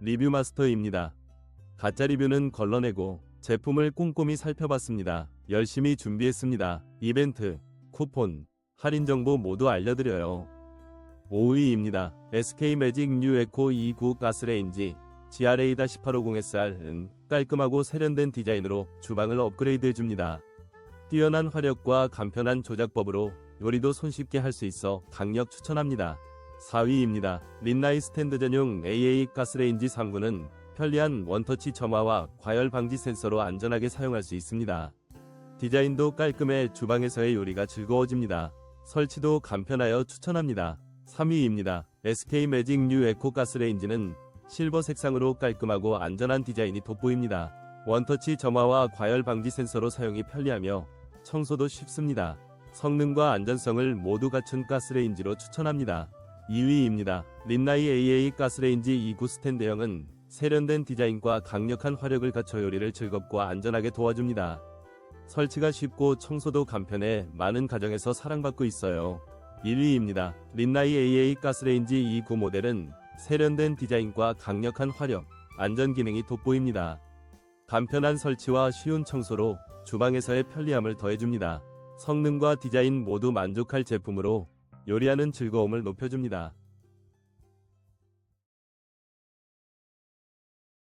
리뷰 마스터입니다. 가짜 리뷰는 걸러내고 제품을 꼼꼼히 살펴봤습니다. 열심히 준비했습니다. 이벤트, 쿠폰, 할인 정보 모두 알려드려요. 5위입니다. SK 매직 뉴 에코 29 가스레인지 GRA-1850SR은 깔끔하고 세련된 디자인으로 주방을 업그레이드해줍니다. 뛰어난 화력과 간편한 조작법으로 요리도 손쉽게 할 수 있어 강력 추천합니다. 4위입니다. 린나이 스탠드 전용 AA 가스레인지 3구는 편리한 원터치 점화와 과열 방지 센서로 안전하게 사용할 수 있습니다. 디자인도 깔끔해 주방에서의 요리가 즐거워집니다. 설치도 간편하여 추천합니다. 3위입니다. SK 매직 뉴 에코 가스레인지는 실버 색상으로 깔끔하고 안전한 디자인이 돋보입니다. 원터치 점화와 과열 방지 센서로 사용이 편리하며 청소도 쉽습니다. 성능과 안전성을 모두 갖춘 가스레인지로 추천합니다. 2위입니다. 린나이 AA 가스레인지 2구 스탠드형은 세련된 디자인과 강력한 화력을 갖춰 요리를 즐겁고 안전하게 도와줍니다. 설치가 쉽고 청소도 간편해 많은 가정에서 사랑받고 있어요. 1위입니다. 린나이 AA 가스레인지 2구 모델은 세련된 디자인과 강력한 화력, 안전 기능이 돋보입니다. 간편한 설치와 쉬운 청소로 주방에서의 편리함을 더해줍니다. 성능과 디자인 모두 만족할 제품으로 요리하는 즐거움을 높여줍니다.